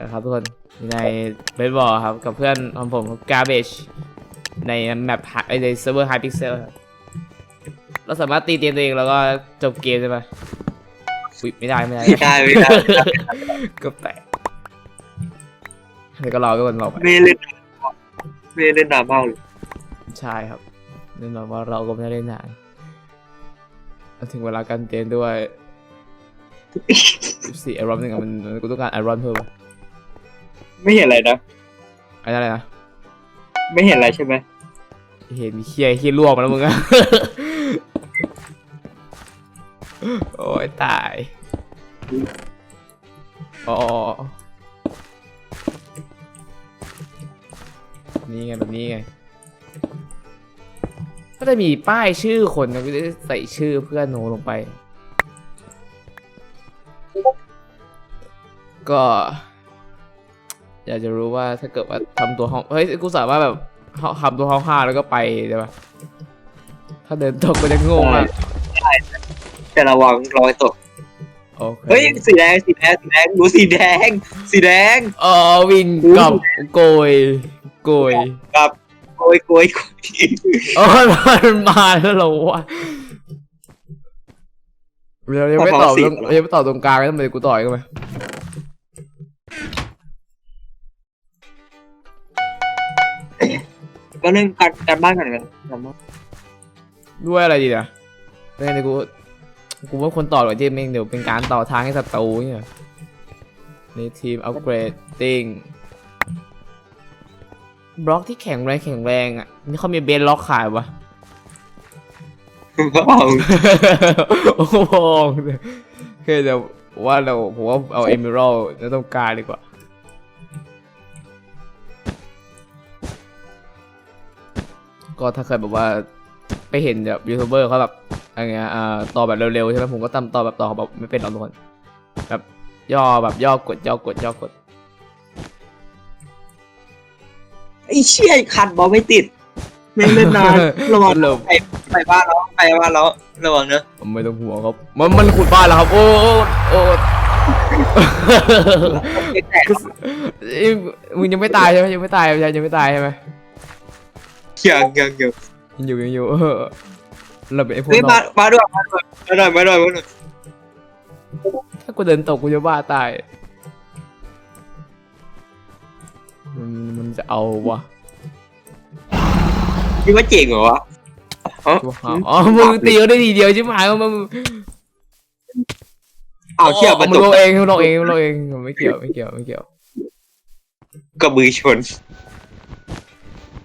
นะครับทุกคนในเบสบอลครับ กับเพื่อนของผม Garbage ในแมปในเซิร์ฟเวอร์ High Pixel ครับเราสามารถตีเตียงตัวเองแล้วก็จบเกมใช่ไหมอุ๊ยไม่ได้ไม่ได้ไม่ได้ไม่ได้ก็แตกแล้วก็รอก็วันรอไปไม่เล่นไม่เล่นดราม่าเลยใช่ครับแน่นอนว่าเราก็ไม่ได้เล่นนานแล้วถึงเวลาการเต้นด้วยสี่ไอรอนหนึ่งอะมันมันกูต้องการไอรอนเพิ่มอะ ไม่เห็นอะไรนะไอ้นั่นอะไรนะไม่เห็นอะไรใช่ไหมเห็นมีเคียเคียลวกมาแล้วมึงอะ โอ้ยตายอ๋อนี่ไงแบบนี้ไง ก็จะมีป้ายชื่อคนนะก็จะใส่ชื่อเพื่อนโนลงไป ก็ อยากจะรู้ว่าถ้าเกิดว่าทำตัวห้องเฮ้ยกูสามารถแบบทำตัวห้องห้าแล้วก็ไปได้ปะถ้าเดินตกก็จะโง่มากแต่ระวังรอยตกโอเคเฮ้ยสีแดงสีแดงสีแดงดูสีแดง สีแดงอ๋อวินกับโกยโกยกับโกยโกยโกยอ๋อมันมาแล้วเหรอวะเรายังไม่ตอบตรงเรายังไม่ตอบตรงกลางเลยทำไมกูต่อยกันไหม ก็เรื่องการการบ้านกันกันการบ้านด้วยอะไรดีนะไม่งั้นเดี๋ยวกูกูว่าคนต่อกับที่เองเดี๋ยวเป็นการต่อทางให้ศัตรูเนี่ยในทีมอัปเกรดติ้งบล็อกที่แข็งแรงแข็งแรงอะนี่เขามีเบนล็อกขายวะว้าวโอ้โหโอเคเดี๋ยวว่าเราผมว่าเอาเอมิรัลจะต้องการดีกว่า ก็ถ้าเคยแบบว่าไปเห็นแบบยูทูบเบอร์เขาแบบอะไรเงี้ยอ่าต่อแบบเร็วๆใช่ไหมผมก็ตำต่อแบบต่อแบบไม่เป็นหรอกทุกคนแบบย่อแบบย่อกดย่อกดย่อกดไอ้เชี่ยขัดบอลไม่ติดไม่เล่นนานระวังเริ่มไปไปบ้านแล้วไปบ้านแล้วระวังเนอะไม่ต้องห่วงครับ มันมันขุดบ้านแล้วครับ โอ้โอ้โอ้มึงยังไม่ตายใช่ไหมยังไม่ตายยังยังไม่ตายใช่ไหม ยังยังยังยังอยู่ยังอยู่เออเราเป็นไอ้พวกเฮ้ยนมาอกมาด้วยมาด้วยมาด้วยมาด้วยมาด้วยถ้ากูเดินตกกูจ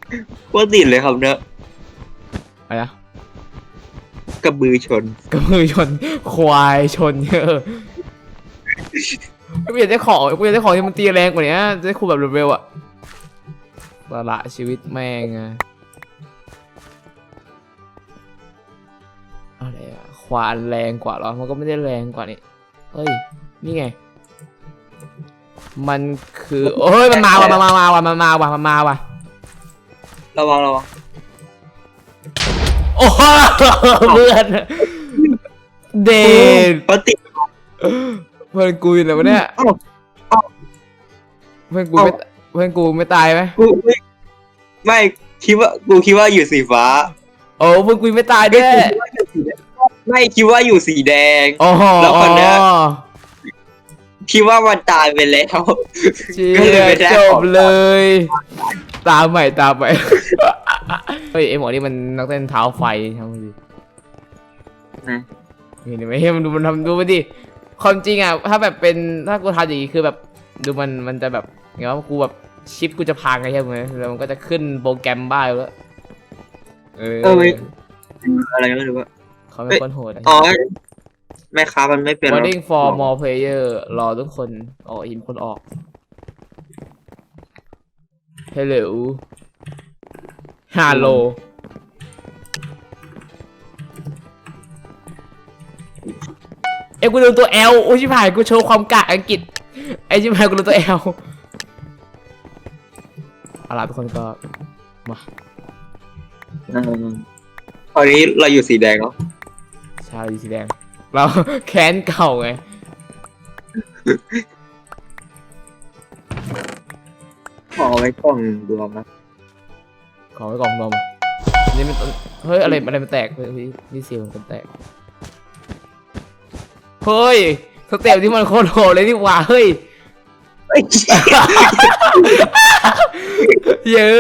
ะบ้าตายมันมันจะเอาวะคิดว่าเจ๋งเหรอวะอ๋อกูหาอ๋อมึงตีเขาได้ทีเดียวใช่ไหมมึงเอาเชี่ยมันมึตงกลงเองมึงลงเองมึงลงเองไม่เกี่ยวไม่เกี่ยวไม่เกี่ยวกระบือชนว่าติดเลยครับเนอะอะไรนะกระบือชน กระมือชน ควายชนเออกูอยากได้ของกูอยากได้ของที่มันตีแรงกว่านี้จะได้คูแบบเร็วๆอะสละชีวิตแม่งอะอะไรอะควานแรงกว่าเหรอ มันก็ไม่ได้แรงกว่านี่เฮ้ย นี่ไง มันคือ โอ้ย มันมาว่ะมันมามาว่ะมันมาว่ะมันมาว่ะ ระวังระวังโอ้โหเพื่อนเดนปติดเพื่อนกูอยู่ไหนวะเนี่ยเอ้าเอ้าเพื่อนกูไม่เพื่อนกูไม่ตายไหมกูไม่ไม่คิดว่ากูคิดว่าอยู่สีฟ้าโอ้เพื่อนกูไม่ตายด้วยไม่คิดว่าอยู่สีแดงโอ้โหแล้วคนเนี้ยคิดว่ามันตายไปแล้วเชี่ก็เลยยไม่ได้จขบองเลย ตามใหม่ตามใหม่เฮ้ยไอหมอนี่มันนักเต้นเท้าไฟทั้งทีนี่เห็นไหมเฮ้ยมันดูมันทำดูมันดิความจริงอะถ้าแบบเป็นถ้ากูทำอย่างนี้คือแบบดูมันมันจะแบบเงี้ยว่ากูแบบชิปกูจะพังไงใช่ไหมแล้วมันก็จะขึ้นโปรแกรมบ้าอยู่แล้วเออเออไม่อะไรไม่รู้ว่า เขาเป็นคนโหดอะอ๋อแม่ค้ามันไม่เป็นหรอก Waiting for more player รอทุกคนออกอินคนออก Hello Hello เอ้ยกูดูตัว L โอ้ยชิบหายกูโชว์ความกะอังกฤษไอ้ชิบหายกูดูตัว L เอาล่ะทุกคนก็มาอืมตอนนี้เราอยู่สีแดงแล้วชาวสีแดง เราแค้นเก่าไง ขอไว้กล่องรวมนะขอไว้กล่องนมนี่มันเฮ้ยอะไรอะไรมันแตกเฮ้ยนี่เสียงมันแตกเฮ้ยสเต็ปที่มันโคตรโหดเลยนี่หว่าเฮ้ยไอ้เชี่ยเย้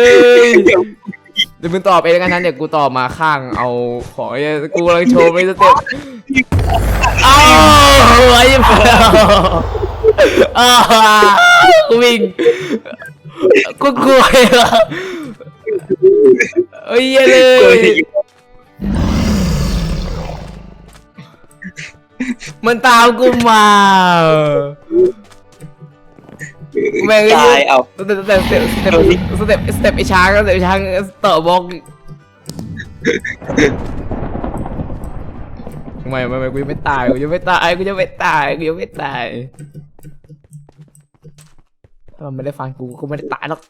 ยเดี๋ยวมึงตอบเองแล้วกันนั้นเดี๋ยวกูตอบมาข้างเอาของไอ้กูกำลังโชว์ไม่สเต็ปอ้าวไอ้เหี้ยอ้าวกูวิ่ง กูกลัวอะเอ้ยเหี้ยเลเกิดยที่มันตามกูมาแม่งตายเอา สเต็ปสเต็ปสเต็ปสเต็ปสเต็ปสเต็ปไอช้างสเต็ปไอ้ช้างต่อบล็อกไม่ไม่ไม่กูยังไม่ตายกูยังไม่ตายกูยังไม่ตายกูยังไม่ตาย ถ้ามันไม่ได้ฟังกูกูไม่ได้ตายหรอก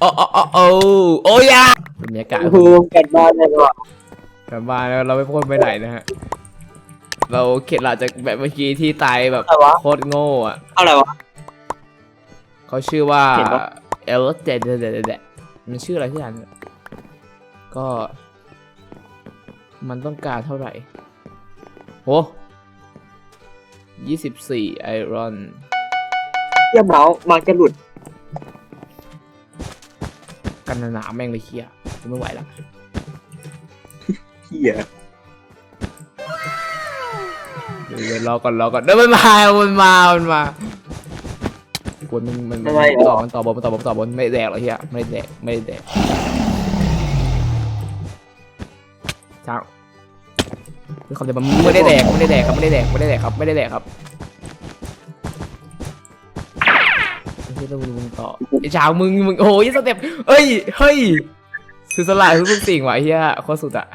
โอ้โอ้โอ้โอ้โอ้ยาบรรยากาศภูมิกันบ้านเลยว่ะกลับบ้านแล้วเราไม่พ้นไปไหนนะฮะ เราเข็ดหลาจากแบบเมื่อกี้ที่ตายแบบอะไรวะโคตรโง่อะอะไรวะเขาชื่อว่าเห็นปะเอลเดเดเดเดมันชื่ออะไรที่อ่านก็ มันต้องการเท่าไหร่โหยี่สิบสี่ไอรอน เยี่ยเมาส์มันจะหลุดกันหนาๆแม่งเลยเคียกูไม่ไหวละเหี้ยเดี๋ยวเดี๋ยวรอก่อนรอก่อนเดี๋ยวมันมามันมามันมากวนมันมันมันมันต่อมันต่อบอลมันต่อบอลมันต่อบอลไม่แดกหรอกเฮียไม่แดกไม่แดกช้างคือคำเดียวมันไม่ได้แดกไม่ได้แดกครับไม่ได้แดกไม่ได้แดกครับไม่ได้แดกครับ ต่อไอ้ช้างมึงมึงโอ้ยสเต็ปเอ้ยเฮ้ยสุดสลายทุกสิ่งว่ะไอ้เฮียโคตรสุดอะ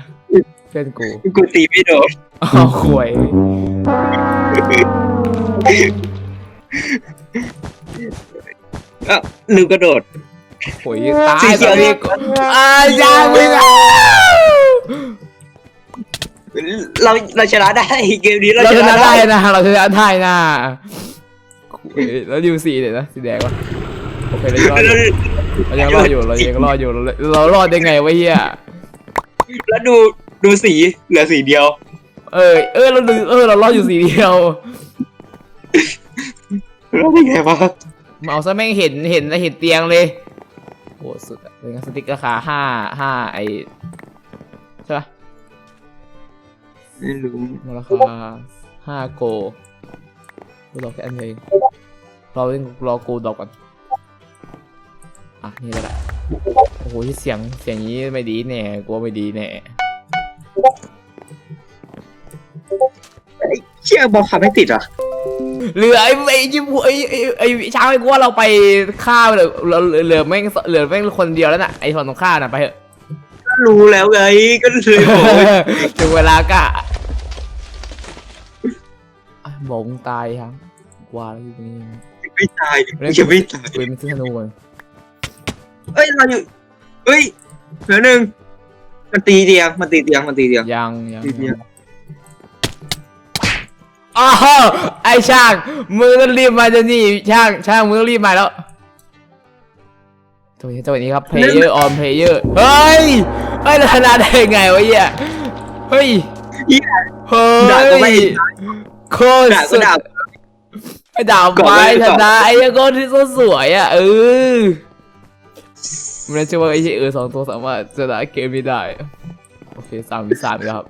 เพื่อนกูกูตีไม่โดนอ้าวข่วยอะลืมกระโดดข่วยตายสีเขีตยอวนนี้กูอ้ายยางมึงอะเราเราชนะได้เกมนี้เราเราชชนะนะได้ได้นะเราชนะได้นะข่วยแล้วดิวสีเนี่ยนะสีแดงวะ โอเคเรายังรอดอยู่เรายังรอดอยู่เรายังรอดอยู่เราเรารอดได้ไงวะเฮียแล้วดูดูสีเหลือสีเดียว เออเออเราดูเออเรารอดอยู่สีเดียวแล้วได้ไงวะมาเอาซะแม่งเห็นเห็นเห็นเตียงเลยโหสุดอะเป็นไงสติ๊กราคาห้าห้าไอใช่ปะไม่รู้มูลค่าห้าโกกูรอแค่อันเดียวเองรอเล่นรอกูดอกก่อน อะนี่ก็ได้โอ้โหที่เสียงเสียงนี้ไม่ดีแน่กูว่าไม่ดีแน่เชี่ยบอลขับไม่ติดอะเหลือไอ้ไอ้ยิบไอ้ไอ้ไอ้ช้างไอ้กูว่าเราไปฆ่าเหลือเหลือเหลือแม่งเหลือแม่งคนเดียวแล้วน่ะไอ้ฝั่งตรงข้ามน่ะไปเถอะก็รู้แล้วไงก็เลยบอกว่าถึงเวลากะอะบอกมึงตายครับกว่าแล้วอยู่นี่ไม่ตายจะไม่ตายปืนมันซื้อธนูก่อน เอ้ยเราอยู่เฮ้ยเหลือหนึ่งมันตีเตียงมันตีเตียงมันตีเตียงยังยังตีเตียงอ้าวไอ้ช่างมึงต้องรีบมาเดี๋ยวนี้ช่างช่างมึงต้องรีบมาแล้วจังหวะนี้จังหวะนี้ครับ player on player เฮ้ยเฮ้ยเราชนะได้ไงวะเหี้ยเฮ้ยเหี้ยเฮ้ด่าก็ไม่ยโคตรด่าก็สุดด่าไอ้ดาวก่อนไปเลยชก่อนนะไอ้โคตรที่สวยอะเออ มันเชื่อว่าไอ้เออสองตัวสามารถชนะเกมนี้ได้ โอเคสามวิสามแล้วครับ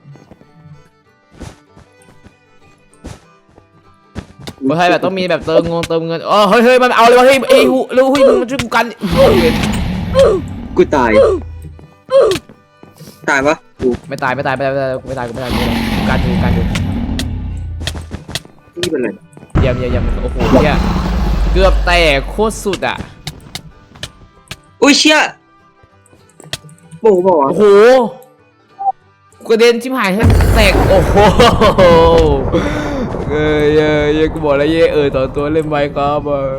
คนไทยแบบต้องมีแบบเติมเงินเติมเงินอ๋อเฮ้ยเฮ้ยมันเอาเลยวะเฮ้ยไอ้หูแล้วเฮ้ยมึงมาช่วยกูกันโอ้ยกูตาย ตายปะกูไม่ตายไม่ตายไม่ตายไม่ตายไม่ตายกูไม่ตายกูไม่ตายกูกันอยู่กันอยู่นี่เป็นไรเยี่ยมเยี่ยมเยี่ยมโอ้โหเนี่ยเกือบแตกโคตรสุดอะ อุ้ยเชี่ยโอ้บอกว่าโอ้โหกระเด็นชิบหายให้แตกโอ้โหเอ้ยเอ้ยเอ้ยกูบอกแล้วเย่เออต่อตัวเล่นไมค์ครับเออ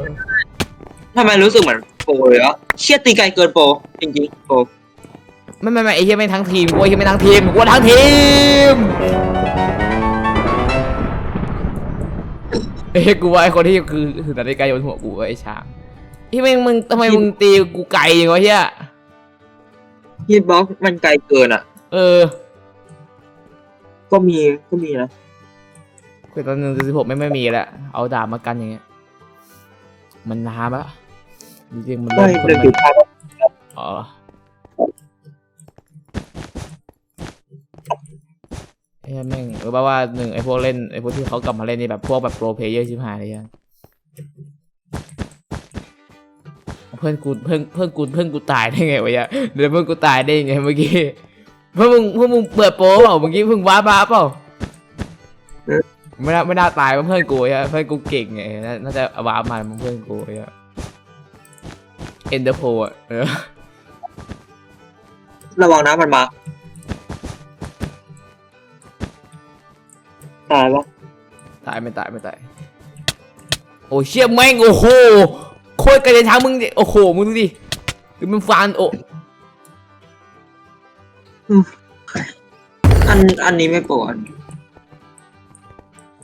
ทำไมรู้สึกเหมือนโปรเลยอะเชี่ยตีไกลเกินโปรจริงๆโปรไม่ไม่ไม่ไอ้เหี้ยไม่งทั้งทีมกูไอ้เหี้ยไม่งทั้งทีมกูว่าทั้งทีมเอ้ยกูว่าไอ้คนที่คือถือนาฬิกาอยู่บนหัวกูก็ไอ้ช้าง ที่แม่งมึงทำไมมึงตีกูไกลอย่างวะเฮียฮิตบ็อกมันไกลเกินอะ เออก็มีก็มีนะคือตอนหนึ่งสิบหกไม่ไม่มีแล้วเอาดาบมากันอย่างเงี้ย มันนานปะจริงๆมันไม่เริ่มคนเดินมัถึนงภาพอ๋อเฮ้ยแม่งเออแปลว่าหนึ่งไอ้พวกเล่นไอ้พวกที่เขากลับมาเล่นนี่แบบพวกแบบโปรเพลเยอร์ชิบหายเลยยัง พื่อนกูเพื่อนเพื่อนกูเพื่อนกูตายได้ไงวะเนี่ยเดี๋ยวเพื่อนกูตายได้ยังไงเมื่อกี้เพื่อนมึงเพื่อนมึงเปิดโปรเปล่าเมื่อกี้เพิ่งว้าบ้าเปล่าไม่น่าไม่น่าตายเพราะเพื่อนกูอะเพื่อนกูเก่งไงน่าน่าจะว้ามาเพื่อนกูอะเอ็นเดอร์โพอะเออระวังนะมันมาตายปะตายไม่ตายไม่ตายโอ้เชี่ยแม่งโอ้โห โคตรกระเด็นทางมึงดิโอ้โหมึงดูดิดูมันฟันโอ้อันอันนี้ไม่ปวด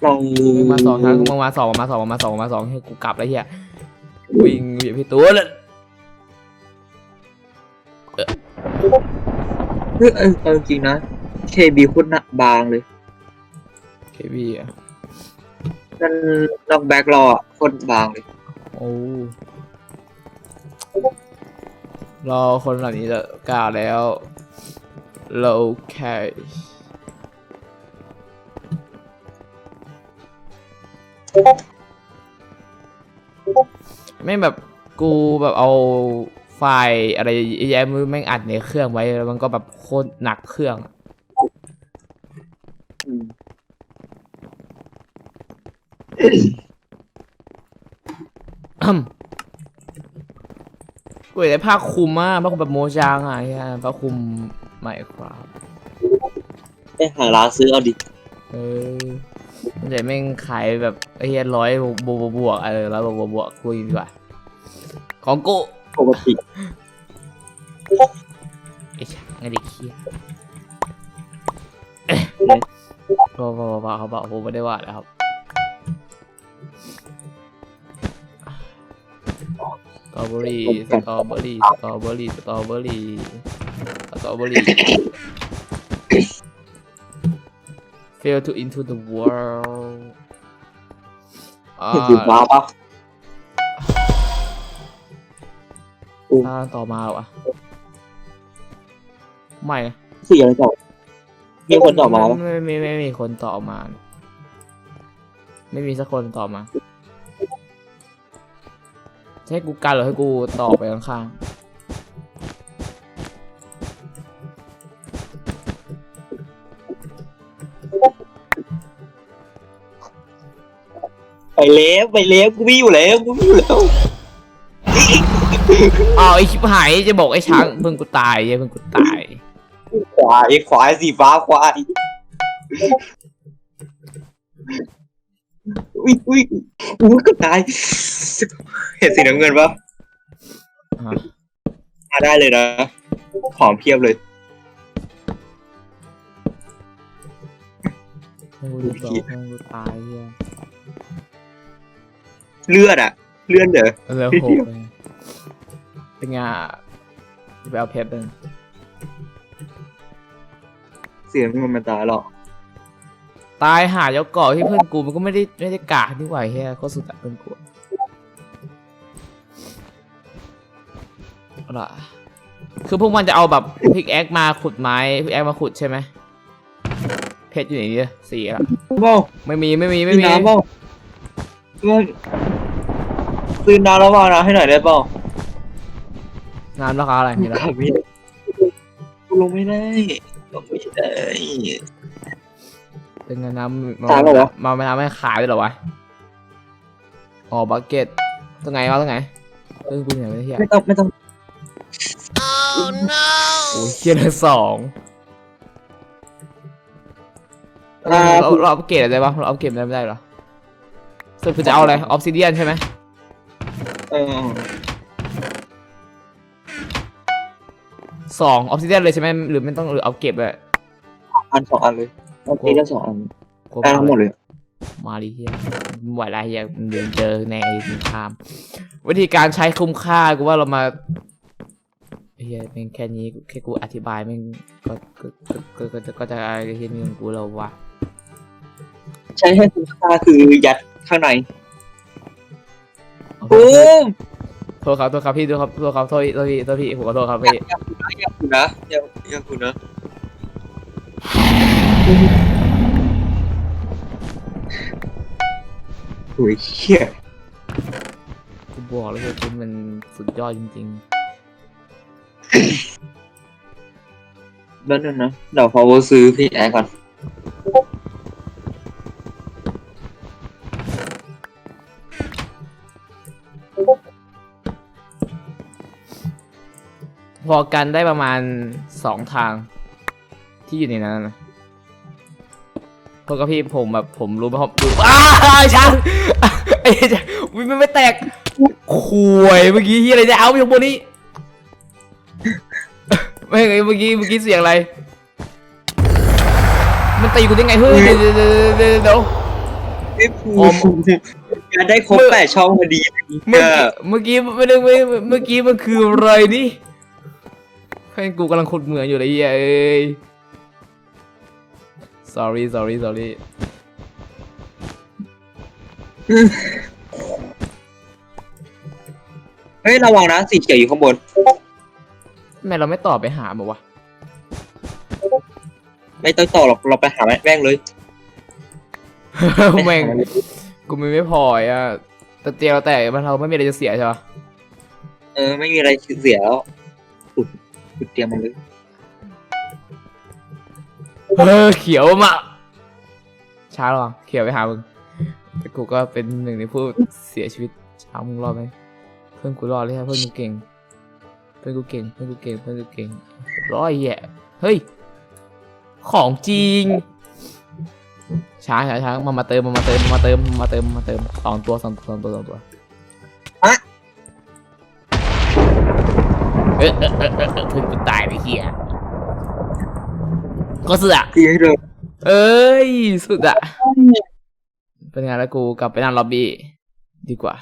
ลองมึงมาสองทางมึงมาสองมาสองมาสองมาสองให้กูกลับแล้วเฮียวิ่งเหยียบพี่ตัวเลยเฮ้ยเออเอาจริงๆนะเคบีโคตรหนักบางเลยเควีอะนั่นนอกแบ็กรออะโคตรบางเลย โอ้รอคนเหล่านี้จะกล้าแล้วเราแค่ไม่แบบกูแบบเอาไฟล์อะไรยอะแยะมือแม่งอัดในเครื่องไว้แล้วมันก็แบบโคตรหนักเครื่องอืม กูอยากได้ผ้าคลุมอะผ้าคลุมแบบโมจางอะไอ้เหี้ยผ้าคลุมใหม่ครับไปหาร้านซื้อเอาดิเออมันจะแม่งขายแบบไอ้เหี้ยร้อยบวกบวกบวกอะไรร้อยบวกบวกบวกกูดีกว่า ของกูปกติไอ้ช่างไอ้เด็กเคี้ยเอ๊ะเอ๊ะพอพอพอเขาบอกผมไม่ได้ว่าแล้วครับ ตรอเบอรี่สตรอเบอรี่สตรอเบอรี่สตรอเบอรี่สตรอเบอรี่ fail to into the world อ่าเห็นสีฟ้าปะถ้าต่อมาเหรอวะไม่นะสีอะไรต่อมีคนต่อมาปะไม่ไม่ไม่ไม่มีคนต่อมา ไม่มีสักคนต่อมาจะ ให้กูกันหรือให้กูต่อไปข้างไปเล็บไปเล็บกูมีอยู่แล้วกูมีอยู่แล้วๆอ้าวไอชิบหายจะบอกไอ้ช้างเพิ่งกูตายเหี้ยเพิ่งกูตาย ควายควายสีฟ้าควาย อุ้ยอุ้ยอุ้ยก็ตาย เห็นสีน้ำเงินปะฮะมาได้เลยนะของเพียบเลยเพิ่งกูจะบอกเพิ่งกูตายเฮียเลือดอะเลือดเด้อเหลือหกเลยเป็นไงอะไปเอาเพชรเลยเสียงมันมาตายหรอก ตายหาเจ้าเกาะที่เพื่อนกูมันก็ไม่ได้ไม่ได้กากนี่หว่าเฮียก็สุดอะเพื่อนกูเอาล่ะคือพวกมันจะเอาแบบพิกแอคมาขุดไม้พิกแอคมาขุดใช่ไหมเพชรอยู่ไหนเนี่ยสี่ละเบ้าไม่มีไม่มีไม่มีมีน้ำเบ้าเพื่อนซื้อน้ำแล้ววางน้ำให้หน่อยได้เปล่าน้ำราคาอะไรมีแล้วขับไม่ได้กูลงไม่ได้ลงไม่ได้ เป็นไงน้ำมาตายแล้วเหรอ มาไม่ทำให้ขายด้วยเหรอวะอ๋อบักเก็ตตรงไหนวะตรงไหนเรื่องกูเนี่ยไม่เฮียไม่ต้องไม่ต้องโอ้ยเฮียเลยสองอ่าเราเราเอาเกรดอะไรบ้างเราเอาเกรดอะไรไม่ได้เหรอสรุดคือจะเอาอะไรออฟซิเดียนใช่ไหมเออสองออฟซิเดียนเลยใช่ไหมหรือไม่ต้องหรือเอาเก็บเลยอันสองอันเลย เอาทีละสองอันกลัวได้ทั้งหมดเลย มาดิเฮียไม่ไหวแล้วเฮียเดินเจอในสงคราม วิธีการใช้คุ้มค่ากูว่าเรามาเฮียเป็นแค่นี้แค่กูอธิบายแม่งก็ก็ก็ก็ก็ก็จะเฮียนี่ของกูแล้ววะใช้ให้คุ้มค่าคือยัดข้างในโอ้โทษครับโทษครับพี่โทษครับโทษครับโทษโทษพี่โทษพี่ผมขอโทษครับพี่ อยากอยากคุณนะอยากอยากคุณนะ โอ้ยเชี่ยกูบอกเลยว่าคุณมันสุดยอดจริงนั่นน่ะนะเดี๋ยวเขาซื้อพี่แอร์ก่อน ๆ พอกันได้ประมาณสองทาง ที่อยู่ในนั้นนะโทษครับพี่ผมแบบผมรู้ไหมผมรู้อ้าวช้างไอ้ช้างอุ๊ยมันไม่แตกข่วยเมื่อกี้ที่อะไรจะเอาไปข้างบนนี้ไม่ไงเมื่อกี้เมื่อกี้เสียงอะไร มันตีกูได้ไงเฮ้ยเดี๋ยวเดี๋ยวเดี๋ยวเดี๋ยวเดี๋ยวไอ้ภูผมจะได้ครบแปดช่องพอดีเมื่อกี้เมื่อกี้ไม่ได้ไม่เมื่อกี้มันคืออะไรนี่เพื่อนกูกำลังขุดเหมืองอยู่เลยเหี้ยเอ้ย sorry sorry sorry เฮ้ยระวังนะสีเขียวอยู่ข้างบน ทำไมเราไม่ตอบไปหามันวะ ไม่ต้องต่อหรอกเราไปหาแม่งเลย แม่ง กูมีไม่พออะแต่เตียวแต่มันเราไม่มีอะไรจะเสียใช่ปะเออ ไม่มีอะไรเสียแล้วขุดขุดเตรียมมันเลย เออเขียวมาช้าหรอเขียวไปหามึงแต่กูก็เป็นหนึ่งในผู้เสียชีวิตช้ามึงรอดไหมเพื่อนกูรอดเลยครับเพื่อนกูเก่ง เพื่อนกูเก่งเพื่อนกูเก่งเพื่อนกูเก่งร้อยแย่เฮ้ยของจริงช้าช้าช้ามามาเติมมามาเติมมามาเติมมามาเติมมาเติมสองตัวสองตัวสองตัวสองตัวเออเออเออเออเออเพื่อนกูตายไปเฮีย ก็เสือกตีให้เร็วเอ้ย สุดอะเป็นไงแล้วกูกลับไปนั่งล็อบบี้ดีกว่า